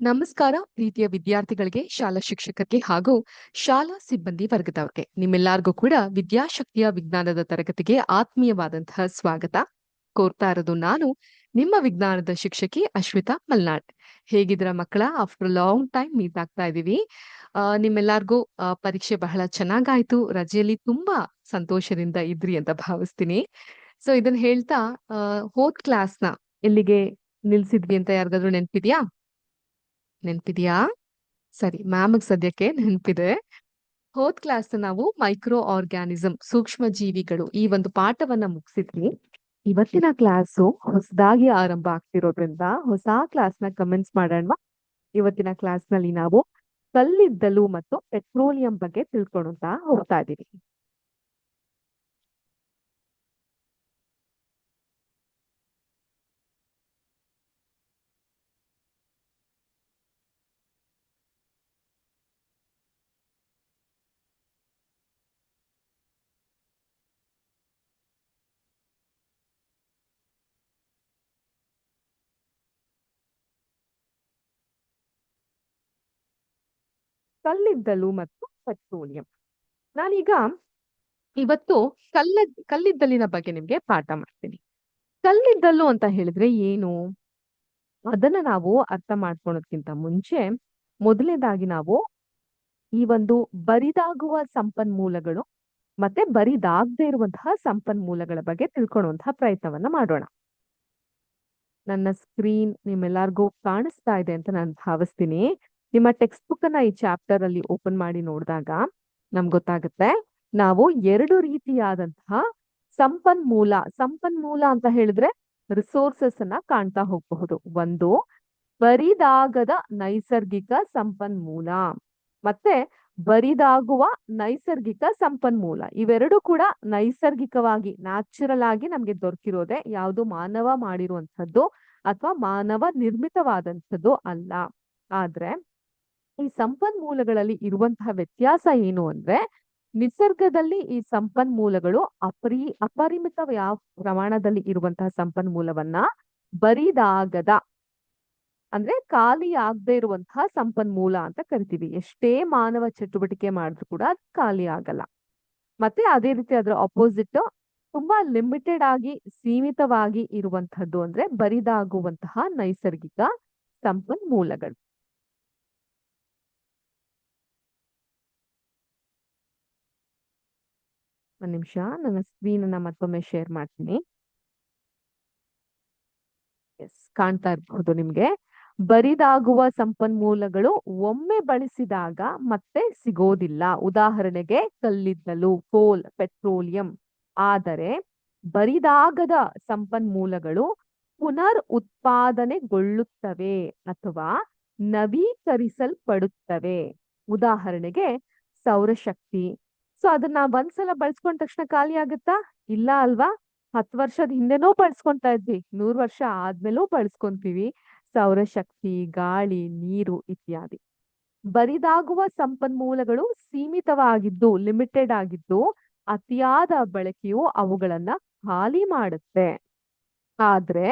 ನಮಸ್ಕಾರ ಪ್ರೀತಿಯ ವಿದ್ಯಾರ್ಥಿಗಳಿಗೆ, ಶಾಲಾ ಶಿಕ್ಷಕರಿಗೆ ಹಾಗೂ ಶಾಲಾ ಸಿಬ್ಬಂದಿ ವರ್ಗದವರಿಗೆ. ನಿಮ್ಮೆಲ್ಲರಿಗೂ ಕೂಡ ವಿದ್ಯಾಶಕ್ತಿಯ ವಿಜ್ಞಾನದ ತರಗತಿಗೆ ಆತ್ಮೀಯವಾದಂತಹ ಸ್ವಾಗತ. ಕೋರ್ತಾ ಇರೋದು ನಾನು, ನಿಮ್ಮ ವಿಜ್ಞಾನದ ಶಿಕ್ಷಕಿ ಅಶ್ವಿತಾ ಮಲ್ನಾಡ್. ಹೇಗಿದ್ರ ಮಕ್ಕಳ? ಆಫ್ಟರ್ ಲಾಂಗ್ ಟೈಮ್ ಮೀಟ್ ಆಗ್ತಾ ಇದೀವಿ ಆ, ನಿಮ್ಮೆಲ್ಲರಿಗೂ ಪರೀಕ್ಷೆ ಬಹಳ ಚೆನ್ನಾಗಾಯ್ತು. ರಜೆಯಲ್ಲಿ ತುಂಬಾ ಸಂತೋಷದಿಂದ ಇದ್ರಿ ಅಂತ ಭಾವಿಸ್ತೀನಿ. ಸೊ ಇದನ್ನ ಹೇಳ್ತಾ ಹೋದ್ ಕ್ಲಾಸ್ನ ಎಲ್ಲಿಗೆ ನಿಲ್ಸಿದ್ವಿ ಅಂತ ಯಾರಿಗಾದ್ರೂ ನೆನ್ಪಿದ್ಯಾ? ನೆನ್ಪಿದ್ಯಾ? ಸರಿ ಮ್ಯಾಮ್ಗ್ ಸದ್ಯಕ್ಕೆ ನೆನ್ಪಿದೆ. ಹೋದ್ ಕ್ಲಾಸ್ ನಾವು ಮೈಕ್ರೋ ಆರ್ಗ್ಯಾನಿಸಮ್ ಸೂಕ್ಷ್ಮ ಜೀವಿಗಳು ಈ ಒಂದು ಪಾಠವನ್ನ ಮುಗಿಸಿದ್ವಿ. ಇವತ್ತಿನ ಕ್ಲಾಸು ಹೊಸದಾಗಿ ಆರಂಭ ಆಗ್ತಿರೋದ್ರಿಂದ ಹೊಸ ಕ್ಲಾಸ್ನ ಕಮೆಂಟ್ಸ್ ಮಾಡೋಣ ಇವತ್ತಿನ ಕ್ಲಾಸ್ನಲ್ಲಿ ನಾವು ಕಲ್ಲಿದ್ದಲು ಮತ್ತು ಪೆಟ್ರೋಲಿಯಂ ಬಗ್ಗೆ ತಿಳ್ಕೊಳ್ತಾ ಹೋಗ್ತಾ ಇದೀವಿ. ಕಲ್ಲಿದ್ದಲು ಮತ್ತು ಪೆಟ್ರೋಲಿಯಂ. ನಾನೀಗ ಇವತ್ತು ಕಲ್ಲ, ಕಲ್ಲಿದ್ದಲಿನ ಬಗ್ಗೆ ನಿಮ್ಗೆ ಪಾಠ ಮಾಡ್ತೀನಿ. ಕಲ್ಲಿದ್ದಲು ಅಂತ ಹೇಳಿದ್ರೆ ಏನು? ಅದನ್ನ ನಾವು ಅರ್ಥ ಮಾಡ್ಕೊಳೋದ್ಕಿಂತ ಮುಂಚೆ ಮೊದಲನೇದಾಗಿ ನಾವು ಈ ಒಂದು ಬರಿದಾಗುವ ಸಂಪನ್ಮೂಲಗಳು ಮತ್ತೆ ಬರಿದಾಗದೇ ಇರುವಂತಹ ಸಂಪನ್ಮೂಲಗಳ ಬಗ್ಗೆ ತಿಳ್ಕೊಳುವಂತಹ ಪ್ರಯತ್ನವನ್ನ ಮಾಡೋಣ. ನನ್ನ ಸ್ಕ್ರೀನ್ ನಿಮ್ಮೆಲ್ಲರಿಗೂ ಕಾಣಿಸ್ತಾ ಇದೆ ಅಂತ ನಾನು ಭಾವಿಸ್ತೀನಿ. ನಿಮ್ಮ ಟೆಕ್ಸ್ಟ್ ಬುಕ್ ಅನ್ನ ಈ ಚಾಪ್ಟರ್ ಅಲ್ಲಿ ಓಪನ್ ಮಾಡಿ ನೋಡಿದಾಗ ನಮ್ಗೆ ಗೊತ್ತಾಗುತ್ತೆ. ನಾವು ಎರಡು ರೀತಿಯಾದಂತಹ ಸಂಪನ್ಮೂಲ ಸಂಪನ್ಮೂಲ ಅಂತ ಹೇಳಿದ್ರೆ ರಿಸೋರ್ಸಸ್ ಅನ್ನ ಕಾಣ್ತಾ ಹೋಗಬಹುದು. ಒಂದು, ಬರಿದಾಗದ ನೈಸರ್ಗಿಕ ಸಂಪನ್ಮೂಲ. ಮತ್ತೆ ಬರಿದಾಗುವ ನೈಸರ್ಗಿಕ ಸಂಪನ್ಮೂಲ. ಇವೆರಡು ಕೂಡ ನೈಸರ್ಗಿಕವಾಗಿ ನ್ಯಾಚುರಲ್ ಆಗಿ ನಮ್ಗೆ ದೊರಕಿರೋದೆ ಯಾವುದು ಮಾನವ ಮಾಡಿರುವಂಥದ್ದು ಅಥವಾ ಮಾನವ ನಿರ್ಮಿತವಾದಂಥದ್ದು ಅಲ್ಲ. ಆದ್ರೆ ಈ ಸಂಪನ್ಮೂಲಗಳಲ್ಲಿ ಇರುವಂತಹ ವ್ಯತ್ಯಾಸ ಏನು ಅಂದ್ರೆ, ನಿಸರ್ಗದಲ್ಲಿ ಈ ಸಂಪನ್ಮೂಲಗಳು ಅಪರಿ, ಅಪರಿಮಿತ ಯಾವ ಪ್ರಮಾಣದಲ್ಲಿ ಇರುವಂತಹ ಸಂಪನ್ಮೂಲವನ್ನ ಬರಿದಾಗದ, ಅಂದ್ರೆ ಖಾಲಿ ಆಗದೆ ಇರುವಂತಹ ಸಂಪನ್ಮೂಲ ಅಂತ ಕರಿತೀವಿ. ಎಷ್ಟೇ ಮಾನವ ಚಟುವಟಿಕೆ ಮಾಡಿದ್ರು ಕೂಡ ಅದು ಖಾಲಿ ಆಗಲ್ಲ. ಮತ್ತೆ ಅದೇ ರೀತಿ ಅದರ ಅಪೋಸಿಟ್ ತುಂಬಾ ಲಿಮಿಟೆಡ್ ಆಗಿ, ಸೀಮಿತವಾಗಿ ಇರುವಂತಹದ್ದು ಅಂದ್ರೆ ಬರಿದಾಗುವಂತಹ ನೈಸರ್ಗಿಕ ಸಂಪನ್ಮೂಲಗಳು. ಒಂದ್ ನಿಮಿಷ, ನನ್ನ ಸ್ಕ್ರೀನ್ ಅನ್ನ ಮತ್ತೊಮ್ಮೆ ಶೇರ್ ಮಾಡ್ತೀನಿ. ಎಸ್ ಕಾಣ್ತಾ ಇರಬಹುದು ನಿಮ್ಗೆ. ಬರಿದಾಗುವ ಸಂಪನ್ಮೂಲಗಳು ಒಮ್ಮೆ ಬಳಸಿದಾಗ ಮತ್ತೆ ಸಿಗೋದಿಲ್ಲ. ಉದಾಹರಣೆಗೆ ಕಲ್ಲಿದ್ದಲು, ಕೋಲ್, ಪೆಟ್ರೋಲಿಯಂ. ಆದರೆ ಬರಿದಾಗದ ಸಂಪನ್ಮೂಲಗಳು ಪುನರ್ ಉತ್ಪಾದನೆಗೊಳ್ಳುತ್ತವೆ ಅಥವಾ ನವೀಕರಿಸಲ್ಪಡುತ್ತವೆ. ಉದಾಹರಣೆಗೆ ಸೌರಶಕ್ತಿ ಸೊ ಅದನ್ನ ಒಂದ್ಸಲ ಬಳಸ್ಕೊಂಡ ತಕ್ಷಣ ಖಾಲಿ ಆಗುತ್ತಾ? ಇಲ್ಲ ಅಲ್ವಾ? ಹತ್ತು ವರ್ಷದ ಹಿಂದೆನೂ ಬಳಸ್ಕೊಂತಾ ಇದ್ವಿ. ನೂರ್ ವರ್ಷ ಆದ್ಮೇಲೂ ಬಳಸ್ಕೊಂತೀವಿ. ಸೌರಶಕ್ತಿ ಗಾಳಿ, ನೀರು ಇತ್ಯಾದಿ. ಬರಿದಾಗುವ ಸಂಪನ್ಮೂಲಗಳು ಸೀಮಿತವಾಗಿದ್ದು, ಲಿಮಿಟೆಡ್ ಆಗಿದ್ದು, ಅತಿಯಾದ ಬಳಕೆಯು ಅವುಗಳನ್ನ ಖಾಲಿ ಮಾಡುತ್ತೆ. ಆದ್ರೆ,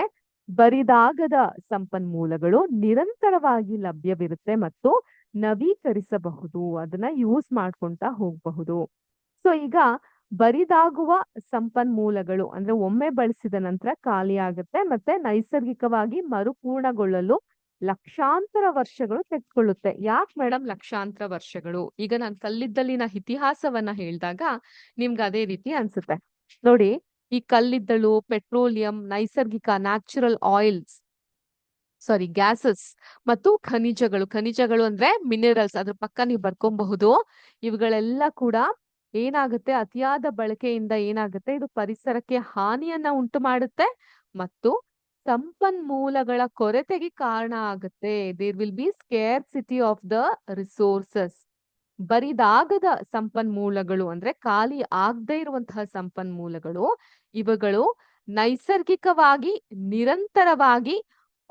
ಬರಿದಾಗದ ಸಂಪನ್ಮೂಲಗಳು ನಿರಂತರವಾಗಿ ಲಭ್ಯವಿರುತ್ತೆ ಮತ್ತು ನವೀಕರಿಸಬಹುದು, ಅದನ್ನ ಯೂಸ್ ಮಾಡ್ಕೊಂತಾ ಹೋಗಬಹುದು. ಸೊ ಈಗ ಬರಿದಾಗುವ ಸಂಪನ್ಮೂಲಗಳು ಅಂದ್ರೆ ಒಮ್ಮೆ ಬಳಸಿದ ನಂತರ ಖಾಲಿ ಆಗುತ್ತೆ ಮತ್ತೆ ನೈಸರ್ಗಿಕವಾಗಿ ಮರುಪೂರ್ಣಗೊಳ್ಳಲು ಲಕ್ಷಾಂತರ ವರ್ಷಗಳು ತೆಗೆದುಕೊಳ್ಳುತ್ತೆ. ಯಾಕೆ ಮೇಡಮ್ ಲಕ್ಷಾಂತರ ವರ್ಷಗಳು? ಈಗ ನಾನು ಕಲ್ಲಿದ್ದಲಿನ ಇತಿಹಾಸವನ್ನ ಹೇಳಿದಾಗ ನಿಮ್ಗೆ ಅದೇ ರೀತಿ ಅನ್ಸುತ್ತೆ. ನೋಡಿ, ಈ ಕಲ್ಲಿದ್ದಲು, ಪೆಟ್ರೋಲಿಯಂ, ನೈಸರ್ಗಿಕ ನ್ಯಾಚುರಲ್ ಆಯಿಲ್ಸ್ ಸಾರಿ ಗ್ಯಾಸಸ್ ಮತ್ತು ಖನಿಜಗಳು. ಖನಿಜಗಳು ಅಂದ್ರೆ ಮಿನರಲ್ಸ್ ಅದ್ರ ಪಕ್ಕ ನೀವು ಬರ್ಕೊಬಹುದು. ಇವುಗಳೆಲ್ಲ ಕೂಡ ಏನಾಗುತ್ತೆ? ಅತಿಯಾದ ಬಳಕೆಯಿಂದ ಏನಾಗುತ್ತೆ? ಇದು ಪರಿಸರಕ್ಕೆ ಹಾನಿಯನ್ನ ಉಂಟು ಮಾಡುತ್ತೆ ಮತ್ತು ಸಂಪನ್ಮೂಲಗಳ ಕೊರತೆಗೆ ಕಾರಣ ಆಗುತ್ತೆ. There will be scarcity of the resources ಬರಿದಾಗದ ಸಂಪನ್ಮೂಲಗಳು ಅಂದ್ರೆ ಖಾಲಿ ಆಗದೆ ಇರುವಂತಹ ಸಂಪನ್ಮೂಲಗಳು. ಇವುಗಳು ನೈಸರ್ಗಿಕವಾಗಿ ನಿರಂತರವಾಗಿ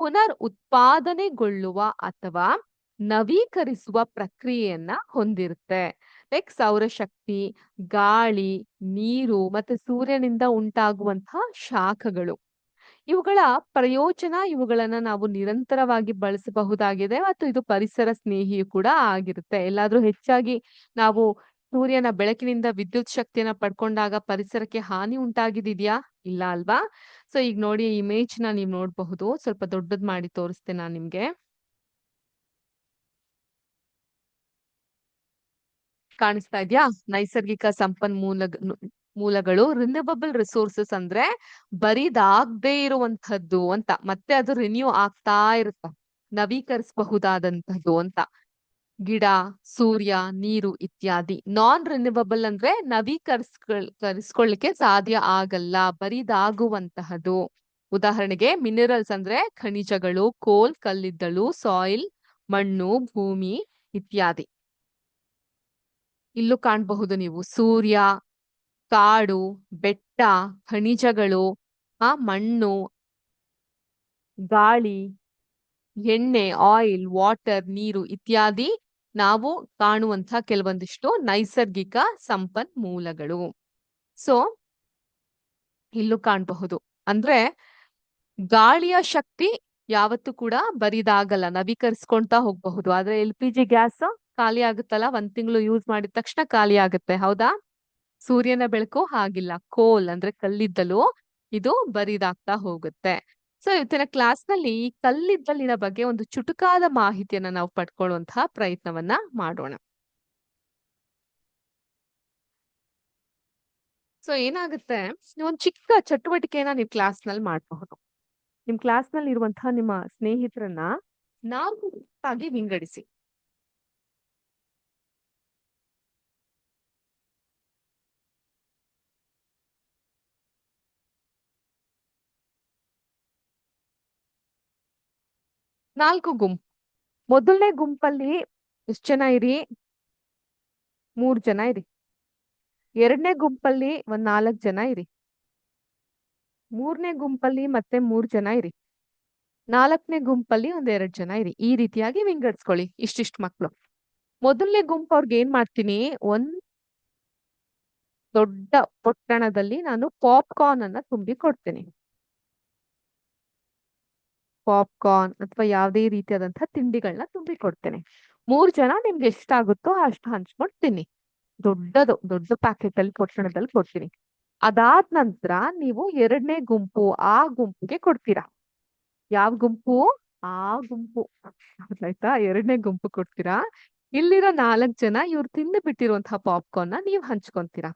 ಪುನರ್ ಉತ್ಪಾದನೆಗೊಳ್ಳುವ ಅಥವಾ ನವೀಕರಿಸುವ ಪ್ರಕ್ರಿಯೆಯನ್ನ ಹೊಂದಿರುತ್ತೆ. ಲೈಕ್ ಸೌರಶಕ್ತಿ, ಗಾಳಿ, ನೀರು ಮತ್ತೆ ಸೂರ್ಯನಿಂದ ಉಂಟಾಗುವಂತಹ ಶಾಖಗಳು. ಇವುಗಳ ಪ್ರಯೋಜನ ಇವುಗಳನ್ನ ನಾವು ನಿರಂತರವಾಗಿ ಬಳಸಬಹುದಾಗಿದೆ ಮತ್ತು ಇದು ಪರಿಸರ ಸ್ನೇಹಿಯು ಕೂಡ ಆಗಿರುತ್ತೆ. ಎಲ್ಲಾದ್ರೂ ಹೆಚ್ಚಾಗಿ ನಾವು ಸೂರ್ಯನ ಬೆಳಕಿನಿಂದ ವಿದ್ಯುತ್ ಶಕ್ತಿಯನ್ನ ಪಡ್ಕೊಂಡಾಗ ಪರಿಸರಕ್ಕೆ ಹಾನಿ ಉಂಟಾಗಿದೆಯಾ ಇಲ್ಲ ಅಲ್ವಾ? ಸೊ ಈಗ ನೋಡಿ ಇಮೇಜ್ನ ನೀವು ನೋಡಬಹುದು. ಸ್ವಲ್ಪ ದೊಡ್ಡದ್ ಮಾಡಿ ತೋರಿಸ್ತೇನೆ ನಾನು ನಿಮ್ಗೆ. ಕಾಣಿಸ್ತಾ ಇದ್ಯಾ? ನೈಸರ್ಗಿಕ ಸಂಪನ್ಮೂಲ ಮೂಲಗಳು ರಿನ್ಯೂವಬಲ್ ರಿಸೋರ್ಸಸ್ ಅಂದ್ರೆ ಬರಿದಾಗದೇ ಇರುವಂತಹದ್ದು ಅಂತ. ಮತ್ತೆ ಅದು ರಿನ್ಯೂ ಆಗ್ತಾ ಇರುತ್ತೆ? ನವೀಕರಿಸಬಹುದಾದಂತದ್ದು ಅಂತ. ಗಿಡ, ಸೂರ್ಯ, ನೀರು ಇತ್ಯಾದಿ. ನಾನ್ ರಿನ್ಯೂವಬಲ್ ಅಂದ್ರೆ ನವೀಕರಿಸ್ಕೊಳ್ ಕರಿಸ್ಕೊಳ್ಳಿಕ್ಕೆ ಸಾಧ್ಯ ಆಗಲ್ಲ, ಬರಿದಾಗುವಂತಹದು. ಉದಾಹರಣೆಗೆ ಮಿನರಲ್ಸ್ ಅಂದ್ರೆ ಖನಿಜಗಳು ಕೋಲ್ ಕಲ್ಲಿದ್ದಲು ಸಾಯಿಲ್ ಮಣ್ಣು, ಭೂಮಿ ಇತ್ಯಾದಿ. ಇಲ್ಲೂ ಕಾಣಬಹುದು ನೀವು. ಸೂರ್ಯ, ಕಾಡು, ಬೆಟ್ಟ, ಖನಿಜಗಳು, ಆ, ಮಣ್ಣು, ಗಾಳಿ, ಎಣ್ಣೆ ಆಯಿಲ್ ವಾಟರ್ ನೀರು ಇತ್ಯಾದಿ ನಾವು ಕಾಣುವಂತಹ ಕೆಲವೊಂದಿಷ್ಟು ನೈಸರ್ಗಿಕ ಸಂಪನ್ಮೂಲಗಳು ಸೊ ಇಲ್ಲೂ ಕಾಣಬಹುದು. ಅಂದ್ರೆ ಗಾಳಿಯ ಶಕ್ತಿ ಯಾವತ್ತೂ ಕೂಡ ಬರಿದಾಗಲ್ಲ, ನವೀಕರಿಸ್ಕೊಂತಾ ಹೋಗ್ಬಹುದು. ಆದ್ರೆ ಎಲ್ ಪಿ ಜಿ ಗ್ಯಾಸ್ ಖಾಲಿ ಆಗುತ್ತಲ್ಲ, ಒಂದ್ ತಿಂಗಳು ಯೂಸ್ ಮಾಡಿದ ತಕ್ಷಣ ಖಾಲಿ ಆಗುತ್ತೆ. ಹೌದಾ? ಸೂರ್ಯನ ಬೆಳಕು ಹಾಗಿಲ್ಲ. ಕೋಲ್ ಅಂದ್ರೆ ಕಲ್ಲಿದ್ದಲು, ಇದು ಬರಿದಾಗ್ತಾ ಹೋಗುತ್ತೆ. ಸೊ ಇವತ್ತಿನ ಕ್ಲಾಸ್ನಲ್ಲಿ ಈ ಕಲ್ಲಿದ್ದಲಿನ ಬಗ್ಗೆ ಒಂದು ಚುಟುಕಾದ ಮಾಹಿತಿಯನ್ನ ನಾವು ಪಡ್ಕೊಳ್ಳುವಂತಹ ಪ್ರಯತ್ನವನ್ನ ಮಾಡೋಣ. ಸೊ, ಏನಾಗುತ್ತೆ? ಒಂದು ಚಿಕ್ಕ ಚಟುವಟಿಕೆಯನ್ನ ನೀವು ಕ್ಲಾಸ್ನಲ್ಲಿ ಮಾಡಬಹುದು. ನಿಮ್ ಕ್ಲಾಸ್ನಲ್ಲಿ ಇರುವಂತಹ ನಿಮ್ಮ ಸ್ನೇಹಿತರನ್ನ ನಾಲ್ಕು ವಿಂಗಡಿಸಿ. ನಾಲ್ಕು ಗುಂಪು ಮೊದಲನೇ ಗುಂಪಲ್ಲಿ ಎಷ್ಟ್ ಜನ ಇರಿ? ಮೂರ್ ಜನ ಇರಿ. ಎರಡನೇ ಗುಂಪಲ್ಲಿ ಒಂದ್ ನಾಲ್ಕ್ ಜನ ಇರಿ. ಮೂರನೇ ಗುಂಪಲ್ಲಿ ಮತ್ತೆ ಮೂರ್ ಜನ ಇರಿ. ನಾಲ್ಕನೇ ಗುಂಪಲ್ಲಿ ಒಂದ್ ಎರಡ್ ಜನ ಇರಿ. ಈ ರೀತಿಯಾಗಿ ವಿಂಗಡಿಸ್ಕೊಳ್ಳಿ ಇಷ್ಟಿಷ್ಟು ಮಕ್ಳು. ಮೊದಲನೇ ಗುಂಪು ಅವ್ರಿಗೆ ಏನ್ ಮಾಡ್ತೀನಿ? ಒಂದ್ ದೊಡ್ಡ ಪೊಟ್ಟಣದಲ್ಲಿ ನಾನು ಪಾಪ್ಕಾರ್ನ್ ಅನ್ನ ತುಂಬಿ ಕೊಡ್ತೀನಿ. ಪಾಪ್ಕಾರ್ನ್ ಅಥವಾ ಯಾವುದೇ ರೀತಿಯಾದಂತಹ ತಿಂಡಿಗಳನ್ನ ತುಂಬಿ ಕೊಡ್ತೇನೆ ಮೂರ್ ಜನ ನಿಮ್ಗೆ ಎಷ್ಟಾಗುತ್ತೋ ಅಷ್ಟು ಹಂಚ್ಕೊಂಡು ತಿನ್ನಿ ದೊಡ್ಡದು, ದೊಡ್ಡ ಪ್ಯಾಕೆಟ್ ಅಲ್ಲಿ ಪೊಟ್ಟಣದಲ್ಲಿ ಕೊಡ್ತೀನಿ. ಅದಾದ ನಂತರ ನೀವು ಎರಡನೇ ಗುಂಪು ಆ ಗುಂಪಿಗೆ ಕೊಡ್ತೀರಾ? ಯಾವ ಗುಂಪು? ಆ ಗುಂಪು. ಆಯ್ತಾ ಎರಡನೇ ಗುಂಪು ಕೊಡ್ತೀರಾ? ಇಲ್ಲಿರೋ ನಾಲ್ಕ್ ಜನ ಇವ್ರು ತಿಂದು ಬಿಟ್ಟಿರುವಂತಹ ಪಾಪ್ಕಾರ್ನ್ ನೀವ್ ಹಂಚ್ಕೊಂತೀರಾ?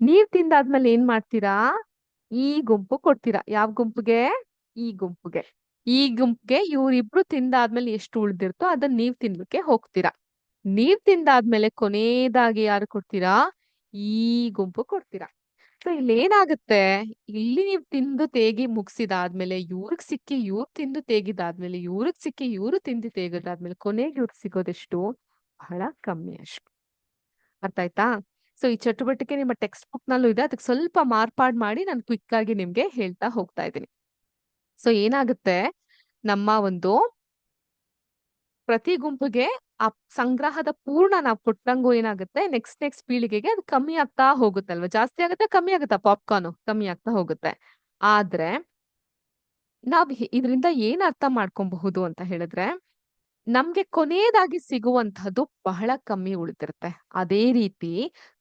ನೀವ್ ತಿಂದಾದ್ಮೇಲೆ ಏನ್ ಮಾಡ್ತೀರಾ? ಈ ಗುಂಪು ಕೊಡ್ತೀರಾ? ಯಾವ ಗುಂಪಿಗೆ? ಈ ಗುಂಪಿಗೆ. ಈ ಗುಂಪಿಗೆ ಇವ್ರಿಬ್ರು ತಿಂದಾದ್ಮೇಲೆ ಎಷ್ಟು ಉಳ್ದಿರ್ತೋ ಅದನ್ನ ನೀವ್ ತಿನ್ಲಿಕ್ಕೆ ಹೋಗ್ತೀರಾ. ನೀವ್ ತಿಂದಾದ್ಮೇಲೆ ಕೊನೆಯದಾಗಿ ಯಾರು ಕೊಡ್ತೀರಾ? ಈ ಗುಂಪು ಕೊಡ್ತೀರಾ. ಸೊ ಇಲ್ಲಿ ಏನಾಗುತ್ತೆ ಇಲ್ಲಿ ನೀವು ತಿಂದು ತೇಗಿ ಮುಗಿಸಿದಾದ್ಮೇಲೆ, ಇವ್ರಿಗ್ ಸಿಕ್ಕಿ ಇವ್ರು ತಿಂದು ತೇಗಿದಾದ್ಮೇಲೆ, ಇವ್ರಿಗ್ ಸಿಕ್ಕಿ ಇವ್ರು ತಿಂದು ತೇಗಿದಾದ್ಮೇಲೆ ಕೊನೆಗೆ ಇವ್ರಿಗೆ ಸಿಗೋದೆಷ್ಟು? ಬಹಳ ಕಮ್ಮಿ ಅಷ್ಟು. ಅರ್ಥ ಆಯ್ತಾ? ಸೊ, ಈ ಚಟುವಟಿಕೆ ನಿಮ್ಮ ಟೆಕ್ಸ್ಟ್ ಬುಕ್ ನಲ್ಲೂ ಇದೆ. ಅದಕ್ಕೆ ಸ್ವಲ್ಪ ಮಾರ್ಪಾಡ್ ಮಾಡಿ ನಾನು ಕ್ವಿಕ್ ಆಗಿ ನಿಮ್ಗೆ ಹೇಳ್ತಾ ಹೋಗ್ತಾ ಇದ್ದೀನಿ. ಸೊ ಏನಾಗುತ್ತೆ? ನಮ್ಮ ಒಂದು ಪ್ರತಿ ಗುಂಪಿಗೆ ಆ ಸಂಗ್ರಹದ ಪೂರ್ಣ ನಾವು ಕೊಟ್ಟಂಗೂ ಏನಾಗುತ್ತೆ? ನೆಕ್ಸ್ಟ್ ನೆಕ್ಸ್ಟ್ ಪೀಳಿಗೆಗೆ ಅದು ಕಮ್ಮಿ ಆಗ್ತಾ ಹೋಗುತ್ತೆ ಅಲ್ವಾ ಜಾಸ್ತಿ ಆಗುತ್ತೆ ಕಮ್ಮಿ ಆಗುತ್ತಾ? ಪಾಪ್ಕಾರ್ನ್ ಕಮ್ಮಿ ಆಗ್ತಾ ಹೋಗುತ್ತೆ. ಆದ್ರೆ ನಾವ್ ಇದರಿಂದ ಏನ್ ಅರ್ಥ ಮಾಡ್ಕೊಬಹುದು ಅಂತ ಹೇಳಿದ್ರೆ ನಮ್ಗೆ ಕೊನೆಯದಾಗಿ ಸಿಗುವಂತಹದ್ದು ಬಹಳ ಕಮ್ಮಿ ಉಳಿದಿರುತ್ತೆ. ಅದೇ ರೀತಿ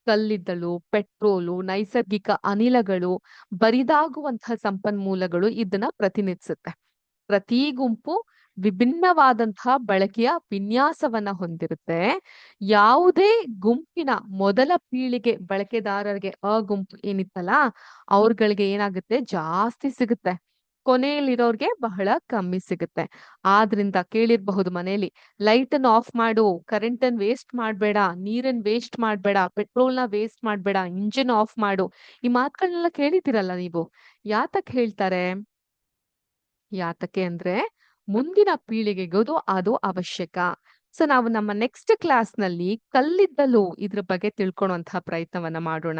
ಕಲ್ಲಿದ್ದಲು, ಪೆಟ್ರೋಲು, ನೈಸರ್ಗಿಕ ಅನಿಲಗಳು ಬರಿದಾಗುವಂತಹ ಸಂಪನ್ಮೂಲಗಳು ಇದನ್ನ ಪ್ರತಿನಿಧಿಸುತ್ತೆ ಪ್ರತಿ ಗುಂಪು ವಿಭಿನ್ನವಾದಂತಹ ಬಳಕೆಯ ವಿನ್ಯಾಸವನ್ನ ಹೊಂದಿರುತ್ತೆ. ಯಾವುದೇ ಗುಂಪಿನ ಮೊದಲ ಪೀಳಿಗೆ ಬಳಕೆದಾರರಿಗೆ ಅ ಗುಂಪು ಏನಿತ್ತಲ್ಲ, ಅವ್ರಗಳಿಗೆ ಏನಾಗುತ್ತೆ? ಜಾಸ್ತಿ ಸಿಗುತ್ತೆ. ಕೊನೆಯಲ್ಲಿರೋರ್ಗೆ ಬಹಳ ಕಮ್ಮಿ ಸಿಗುತ್ತೆ. ಆದ್ರಿಂದ ಕೇಳಿರ್ಬಹುದು ಮನೆಯಲ್ಲಿ ಲೈಟ್ ಅನ್ನು ಆಫ್ ಮಾಡು ಕರೆಂಟ್ ಅನ್ನು ವೇಸ್ಟ್ ಮಾಡಬೇಡ ನೀರನ್ ವೇಸ್ಟ್ ಮಾಡಬೇಡ ಪೆಟ್ರೋಲ್ನ ವೇಸ್ಟ್ ಮಾಡಬೇಡ ಇಂಜಿನ್ ಆಫ್ ಮಾಡು. ಈ ಮಾತುಗಳನ್ನೆಲ್ಲ ಕೇಳಿದಿರಲ್ಲ ನೀವು? ಯಾತಕ್ ಹೇಳ್ತಾರೆ? ಯಾತಕ್ಕೆ ಅಂದ್ರೆ, ಮುಂದಿನ ಪೀಳಿಗೆಗೂ ಅದು ಅವಶ್ಯಕ. ಸೊ, ನಾವು ನಮ್ಮ ನೆಕ್ಸ್ಟ್ ಕ್ಲಾಸ್ನಲ್ಲಿ ಕಲ್ಲಿದ್ದಲು ಇದ್ರ ಬಗ್ಗೆ ತಿಳ್ಕೊಳ್ಳುವಂತಹ ಪ್ರಯತ್ನವನ್ನ ಮಾಡೋಣ.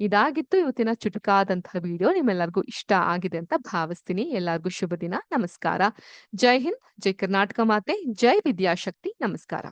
ಇದಾಗಿತ್ತು ಇವತ್ತಿನ ಚುಟುಕಾದಂತಹ ವಿಡಿಯೋ ನಿಮ್ಮೆಲ್ಲರಿಗೂ ಇಷ್ಟ ಆಗಿದೆ ಅಂತ ಭಾವಿಸ್ತೀನಿ. ಎಲ್ಲರಿಗೂ ಶುಭ ದಿನ ನಮಸ್ಕಾರ. ಜೈ ಹಿಂದ್, ಜೈ ಕರ್ನಾಟಕ ಮಾತೆ. ಜೈ ವಿದ್ಯಾಶಕ್ತಿ. ನಮಸ್ಕಾರ.